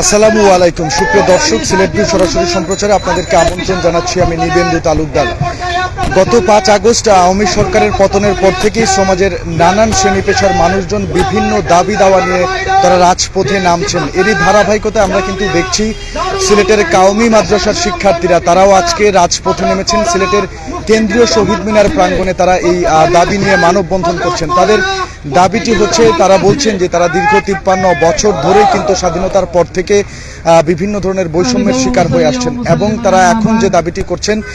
আসসালামু আলাইকুম। সুপ্রিয় দর্শক সিলেট ভিউ সরাসরি সম্প্রচারে আপনাদেরকে আমন্ত্রণ জানাচ্ছি আমি নিবেন্দু তালুকদার। গত পাঁচ আগস্ট আওয়ামী সরকারের পতনের পর থেকেই সমাজের নানান শ্রেণি পেশার মানুষজন বিভিন্ন দাবি দাওয়া নিয়ে তারা রাজপথে নামছেন। এরই ধারাবাহিকতায় আমরা কিন্তু দেখছি সিলেটের কাউমি মাদ্রাসার শিক্ষার্থীরা, তারাও আজকে রাজপথে নেমেছেন। সিলেটের কেন্দ্রীয় শহীদ মিনার প্রাঙ্গণে তারা এই দাবি নিয়ে মানববন্ধন করছেন। তাদের দাবিটি হচ্ছে, তারা বলছেন যে তারা দীর্ঘ তিপ্পান্ন বছর ধরে কিন্তু স্বাধীনতার পর থেকে আহ, বিভিন্ন ধরনের বৈষম্যের শিকার হয়ে আসছেন এবং তারা এখন যে দাবিটি করছেন আহ,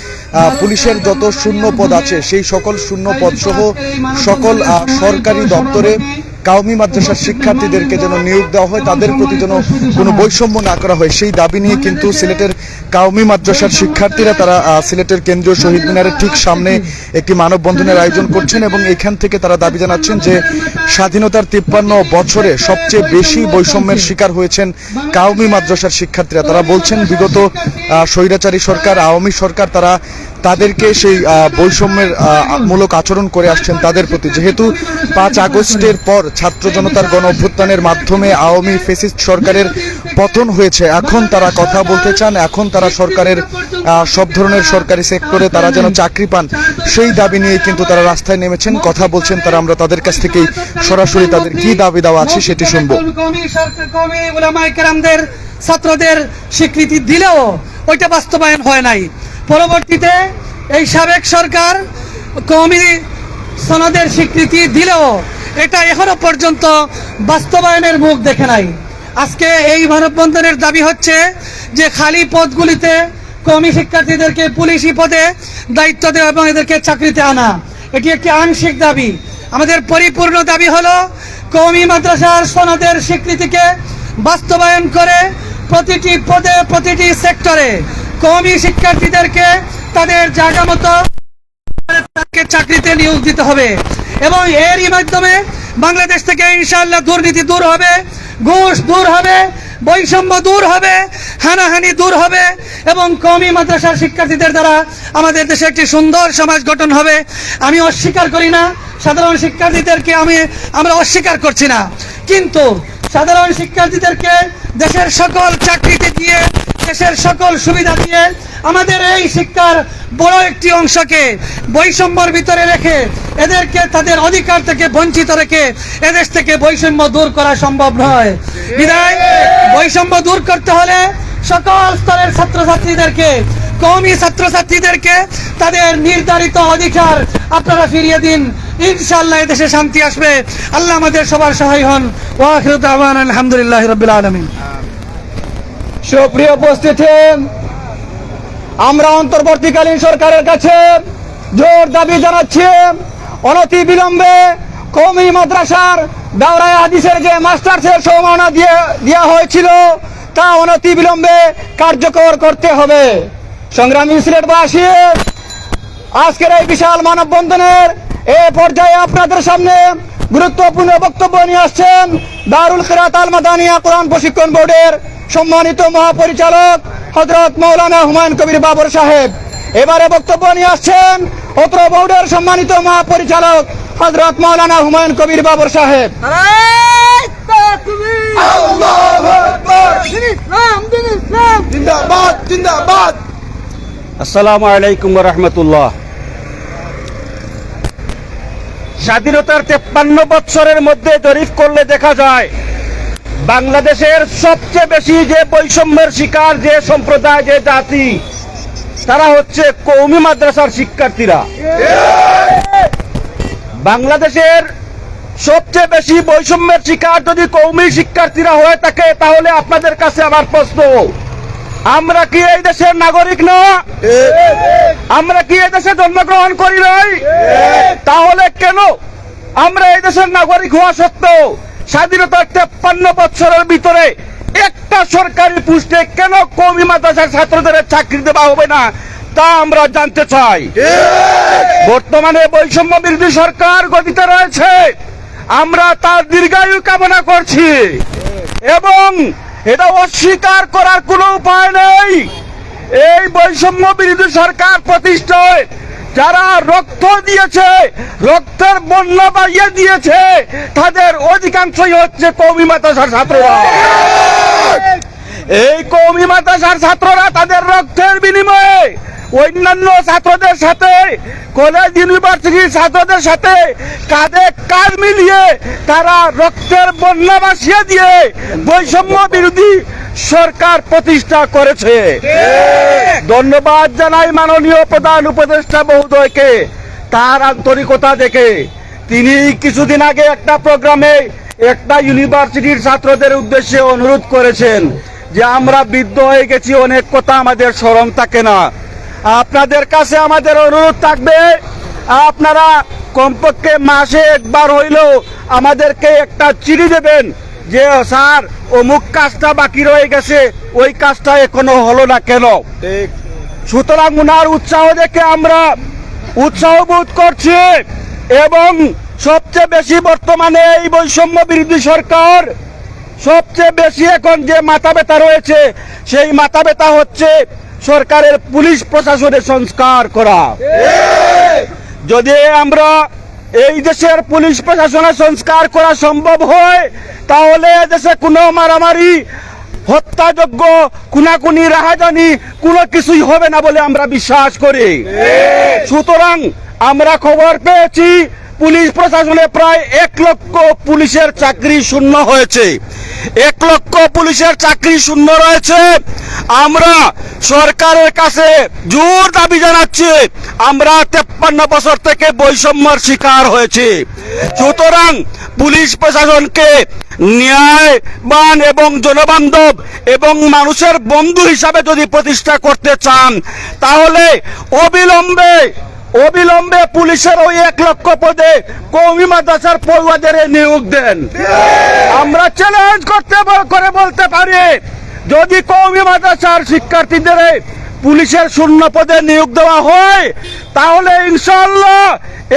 পুলিশের যত শূন্য পদ আছে সেই সকল শূন্য পদ সহ সকল আহ, সরকারি দপ্তরে কাউমি মাদ্রাসার শিক্ষার্থীদেরকে যেন নিয়োগ দেওয়া হয়, তাদের প্রতি যেন কোনো বৈষম্য না করা হয়, সেই দাবি নিয়ে কিন্তু সিলেটের কাউমি মাদ্রাসার শিক্ষার্থীরা তারা সিলেটের কেন্দ্রীয় শহীদ মিনারের ঠিক সামনে একটি মানববন্ধনের আয়োজন করছেন এবং এখান থেকে তারা দাবি জানাচ্ছেন যে স্বাধীনতার তিপ্পান্ন বছরে সবচেয়ে বেশি বৈষম্যের শিকার হয়েছেন কাউমি মাদ্রাসার শিক্ষার্থীরা। তারা বলছেন, বিগত স্বৈরাচারী সরকার, আওয়ামী সরকার তারা তাদেরকে সেই বৈষম্যের মূলক আচরণ করে আসছেন তাদের প্রতি। যেহেতু পাঁচ আগস্টের পর ছাত্র জনতার গণ অভ্যুত্থানের মাধ্যমে আওয়ামী ফেসিস্ট সরকারের পতন হয়েছে, এখন তারা কথা বলতে চান, এখন তারা সরকারের সব ধরনের সরকারি সেক্টরে তারা যেন চাকরি পান, সেই দাবি নিয়ে কিন্তু তারা রাস্তায় নেমেছেন, কথা বলছেন তারা। আমরা তাদের কাছ থেকেই সরাসরি তাদের কি দাবি দেওয়া আছে সেটি শুনব। ছাত্রদের স্বীকৃতি দিলেও ওইটা বাস্তবায়ন হয় নাই। পরবর্তীতে এই সাবেক সরকার কওমি সনদের স্বীকৃতি দিলেও এটা এখনও পর্যন্ত বাস্তবায়নের মুখ দেখে নাই। আজকে এই মানববন্ধনের দাবি হচ্ছে যে খালি পদগুলিতে কওমি শিক্ষার্থীদেরকে পুলিশি পদে দায়িত্ব দেওয়া এবং এদেরকে চাকরিতে আনা, এটি একটি আংশিক দাবি। আমাদের পরিপূর্ণ দাবি হলো কওমি মাদ্রাসার সনদের স্বীকৃতিকে বাস্তবায়ন করে প্রতিটি পদে প্রতিটি সেক্টরে কওমি শিক্ষার্থীদেরকে তাদের জায়গা মতো তাকে চাকরিতে নিয়োগ দিতে হবে এবং এরই মাধ্যমে বাংলাদেশ থেকে ইনশাল্লাহ দুর্নীতি দূর হবে, ঘুষ দূর হবে, বৈষম্য দূর হবে, হানাহানি দূর হবে এবং কমি মাদ্রাসার শিক্ষার্থীদের দ্বারা আমাদের দেশে একটি সুন্দর সমাজ গঠন হবে। আমি অস্বীকার করি না, সাধারণ শিক্ষার্থীদেরকে আমি, আমরা অস্বীকার করছি না। কিন্তু সাধারণ শিক্ষার্থীদেরকে দেশের সকল চাকরিতে দিয়ে, দেশের সকল সুবিধা দিয়ে আমাদের এই শিক্ষার বড় একটি অংশকে বৈষম্যর ভিতরে রেখে এদেরকে তাদের অধিকার থেকে বঞ্চিত রেখে এদেশ থেকে বৈষম্য দূর করা সম্ভব নয়। বিদায় বৈষম্য দূর করতে হলে সকল স্তরের ছাত্রছাত্রীদেরকে, কওমি ছাত্রছাত্রীদেরকে তাদের নির্ধারিত অধিকার আপনারা ফিরিয়ে দিন। ইনশাআল্লাহ এদেশে শান্তি আসবে। আল্লাহ আমাদের সবার সহায় হন। ওয়াখিরু দাওয়ানা আলহামদুলিল্লাহ সুপ্রিয় উপস্থিতি আমরা অন্তর্বর্তীকালীন সরকারের কাছে জোর দাবি জানাচ্ছি। অনতি বিলম্বে কৌমি মাদ্রাসার দাওরায় হাদিসের যে মাস্টার্সের সম্মাননা দিয়ে দেওয়া হয়েছিল, তা অনতি বিলম্বে কার্যকর করতে হবে। সংগ্রামী সিলেটবাসী, আজকের এই বিশাল মানববন্ধনের এ পর্যায়ে আপনাদের সামনে গুরুত্বপূর্ণ বক্তব্য নিয়ে আসছেন দারুল কিরাত আল মাদানিয়া কোরআন প্রশিক্ষণ বোর্ডের সম্মানিত মহাপরিচালক হজরত মৌলানা হুমায়ুন কবির বাবর সাহেব। এবারে বক্তব্য নিয়ে আসছেন অত্র বোর্ডের সম্মানিত মহাপরিচালক হজরত মৌলানা হুমায়ুন কবির বাবর সাহেব। আসসালামু আলাইকুম রহমতুল্লাহ। স্বাধীনতার তেপ্পান্ন বছরের মধ্যে জরিপ করলে দেখা যায়, বাংলাদেশের সবচেয়ে বেশি যে বৈষম্যের শিকার যে সম্প্রদায়, যে জাতি, তারা হচ্ছে কৌমি মাদ্রাসার শিক্ষার্থীরা। বাংলাদেশের সবচেয়ে বেশি বৈষম্যের শিকার যদি কৌমি শিক্ষার্থীরা হয়ে থাকে, তাহলে আপনাদের কাছে আমার প্রশ্ন। আমরা কি এই দেশের নাগরিক না? আমরা কি এই দেশে জন্মগ্রহণ করি নাই? তাহলে কেন আমরা এই দেশের নাগরিক হওয়া সত্ত্বেও স্বাধীনতার তেপ্পান্ন বছরের ভিতরে একটা সরকারি পুষ্টে কেন কৌমি মাদ্রাসার ছাত্রদের চাকরি দেওয়া হবে না? তা আমরা জানতে চাই। বর্তমানে বৈষম্য বিরোধী সরকার গঠিত রয়েছে। আমরা তার দীর্ঘায়ু কামনা করছি। এবং এটা অস্বীকার করার কোনো উপায় নেই। এই বৈষম্য বিরোধী সরকার প্রতিষ্ঠায় যারা রক্ত দিয়েছে, রক্তের বন্যা বাইয়ে দিয়েছে, তাদের অধিকাংশই হচ্ছে কৌমি মাতাসার ছাত্ররা। এই কৌমি মাতাসার ছাত্ররা তাদের রক্তের বিনিময়ে অন্যান্য ছাত্রদের সাথে কলেজ ইউনিভার্সিটির ছাত্রদের সাথে কাঁধে কাঁধ মিলিয়ে তারা রক্তের বন্যা ভাসিয়ে দিয়ে বৈষম্য বিরোধী সরকার প্রতিষ্ঠা করেছে। ধন্যবাদ জানাই মাননীয় প্রধান উপদেষ্টা মহোদয়কে তার আন্তরিকতা দেখে। তিনি কিছুদিন আগে একটা প্রোগ্রামে একটা ইউনিভার্সিটির ছাত্রদের উদ্দেশ্যে অনুরোধ করেছেন যে আমরা বৃদ্ধ হয়ে গেছি, অনেক কথা আমাদের স্মরণ থাকে না। আপনাদের কাছে আমাদের অনুরোধ থাকবে আপনারা কমপক্ষে মাসে একবার হইলেও আমাদেরকে একটা চিঠি দেবেন যে স্যার অমুক কাজটা বাকি রয়ে গেছে ওই কাজটা এখনও হলো না কেন? ঠিক। সুতরাং উনার উৎসাহ দেখে আমরা উৎসাহ বোধ করছি এবং সবচেয়ে বেশি বর্তমানে এই বৈষম্য বিরোধী সরকার সবচেয়ে বেশি এখন যে মাথা ব্যথা রয়েছে সেই মাথা ব্যথা হচ্ছে সরকারের পুলিশ প্রশাসনের সংস্কার করা। যদি আমরা এই দেশের পুলিশ প্রশাসনের সংস্কার করা সম্ভব হয়, তাহলে দেশে কোনো মারামারি হত্যাযোগ্য কুনাকুনি রাহাজানি কোনো কিছুই হবে না বলে আমরা বিশ্বাস করি। সুতরাং আমরা খবর পেয়েছি পুলিশ প্রশাসনে প্রায় এক লক্ষ পুলিশের চাকরি শূন্য হয়েছে। এক লক্ষ পুলিশের চাকরি শূন্য রয়েছে। আমরা সরকারের কাছে জোর দাবি জানাচ্ছি। আমরা তেপ্পান্ন বছর থেকে বৈষম্যের শিকার হয়েছি। সুতরাং পুলিশ প্রশাসনকে ন্যায়বান এবং জনবান্ধব এবং মানুষের বন্ধু হিসাবে যদি প্রতিষ্ঠা করতে চান, তাহলে অবিলম্বে অবিলম্বে পুলিশের ওই এক লক্ষ পদে কৌমি মাদ্রাসার পড়ুয়াদের নিয়োগ দেন। আমরা চ্যালেঞ্জ করতে করে বলতে পারি, যদি কৌমি মাদ্রাসার শিক্ষার্থীদের পুলিশের শূন্য পদে নিয়োগ দেওয়া হয়, তাহলে ইনশাল্লাহ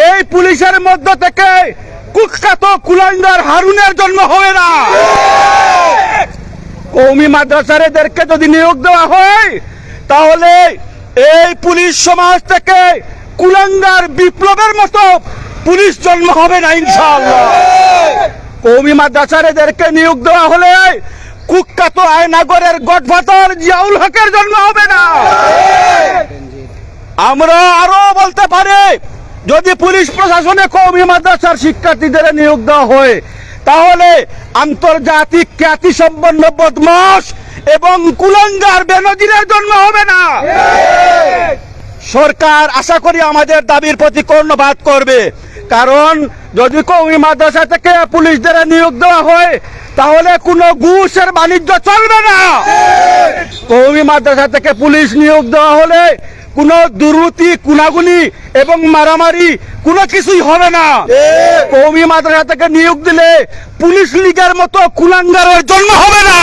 এই পুলিশের মধ্য থেকে কুখ্যাত কুলাঙ্গার হারুনের জন্ম হবে না। কৌমি মাদ্রাসার এদেরকে যদি নিয়োগ দেওয়া হয়, তাহলে এই পুলিশ সমাজ থেকে কুলাঙ্গার বিপ্লবের মতো পুলিশ জন্ম হবে না, ইনশাআল্লাহ। কৌমি মাদ্রাসার এদেরকে নিয়োগ দেওয়া হলে কুখ্যাত আয়নাগরের গডফাদার জিয়াউল হকের জন্ম হবে না। আমরা আরও বলতে পারি, যদি পুলিশ প্রশাসনে কৌমি মাদ্রাসার শিক্ষার্থীদের নিয়োগ দেওয়া হয়, তাহলে আন্তর্জাতিক খ্যাতি সম্পন্ন বদমাস এবং কুলঙ্গার বেনজিরের জন্ম হবে না। সরকার আশা করি আমাদের দাবির প্রতি কর্ণপাত করবে। কারণ যদি কৌমি মাদ্রাসা থেকে পুলিশদের নিয়োগ দেওয়া হয় তাহলে কোনো ঘুষের বাণিজ্য চলবে না। কৌমি মাদ্রাসা থেকে পুলিশ নিয়োগ দেওয়া হলে কোনো দুর্নীতি কুনাগুনি এবং মারামারি কোনো কিছুই হবে না। কৌমি মাদ্রাসা থেকে নিয়োগ দিলে পুলিশ লীগের মতো কুলাঙ্গারের জন্ম হবে না।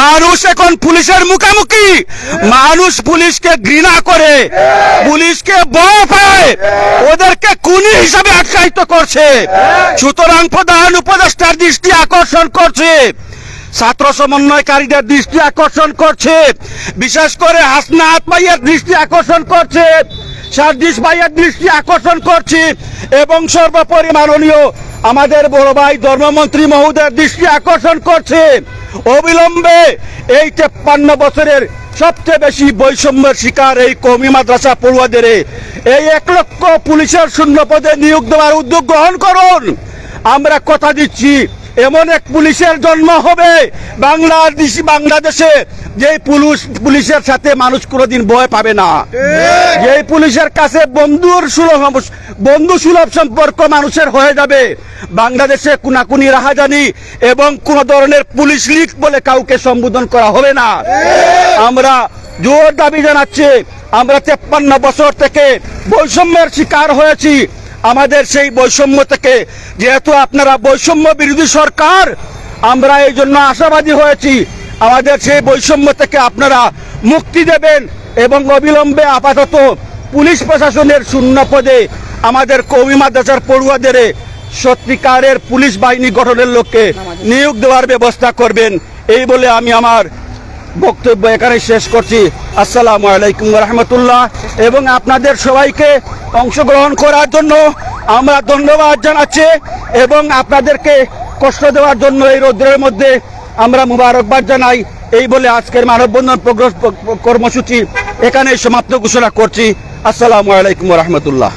মানুষ এখন পুলিশের মুখামুখি। মানুষ পুলিশকে ঘৃণা করে। পুলিশকে ভয় পায়। আখ্যায়িত করছে। সুতরাং প্রধান উপদেষ্টার দৃষ্টি আকর্ষণ করছে। ছাত্র সমন্বয়কারীদের দৃষ্টি আকর্ষণ করছে। বিশেষ করে হাসনাত ভাইয়ের দৃষ্টি আকর্ষণ করছে। সার্জিস ভাইয়ের দৃষ্টি আকর্ষণ করছি। এবং সর্বোপরি মাননীয় আমাদের বড় ভাই ধর্মমন্ত্রী মহোদয়ের দৃষ্টি আকর্ষণ করছে। অবিলম্বে এই তেপ্পান্ন বছরের সবচেয়ে বেশি বৈষম্যের শিকার এই কমি মাদ্রাসা পড়ুয়াদের এই এক লক্ষ পুলিশের শূন্য পদে নিয়োগ দেওয়ার উদ্যোগ গ্রহণ করুন। আমরা কথা দিচ্ছি এমন এক পুলিশের জন্ম হবে। বাংলাদেশ, বাংলাদেশে যে পুলিশ, পুলিশের সাথে মানুষ কোনোদিন ভয় পাবে না। যে পুলিশের কাছে বন্ধুর সুলভ বন্ধু সুলভ সম্পর্ক মানুষের হয়ে যাবে। বাংলাদেশে কুনাকুনি, রাহাজানি এবং কোন ধরনের পুলিশ লীগ বলে কাউকে সম্বোধন করা হবে না। আমরা জোর দাবি জানাচ্ছি, আমরা তেপ্পান্ন বছর থেকে বৈষম্যের শিকার হয়েছি। আমাদের সেই বৈষম্য থেকে। যেহেতু আপনারা বৈষম্য বিরোধী সরকার, আমরা এই জন্য আশাবাদী হয়েছি, আমাদের সেই বৈষম্য থেকে আপনারা মুক্তি দেবেন এবং অবিলম্বে আপাতত পুলিশ প্রশাসনের শূন্য পদে আমাদের কৌমি মাদ্রাসার পড়ুয়াদের সত্যিকারের পুলিশ বাহিনী গঠনের লক্ষ্যে নিয়োগ দেওয়ার ব্যবস্থা করবেন। এই বলে আমি আমার বক্তব্য এখানে শেষ করছি। আসসালামু আলাইকুম রহমতুল্লাহ। এবং আপনাদের সবাইকে অংশগ্রহণ করার জন্য আমরা ধন্যবাদ জানাচ্ছি এবং আপনাদেরকে কষ্ট দেওয়ার জন্য এই রৌদ্রের মধ্যে আমরা মুবারকবাদ জানাই। এই বলে আজকের মানববন্ধন কর্মসূচি এখানে সমাপ্ত ঘোষণা করছি। আসসালামু আলাইকুম রহমতুল্লাহ।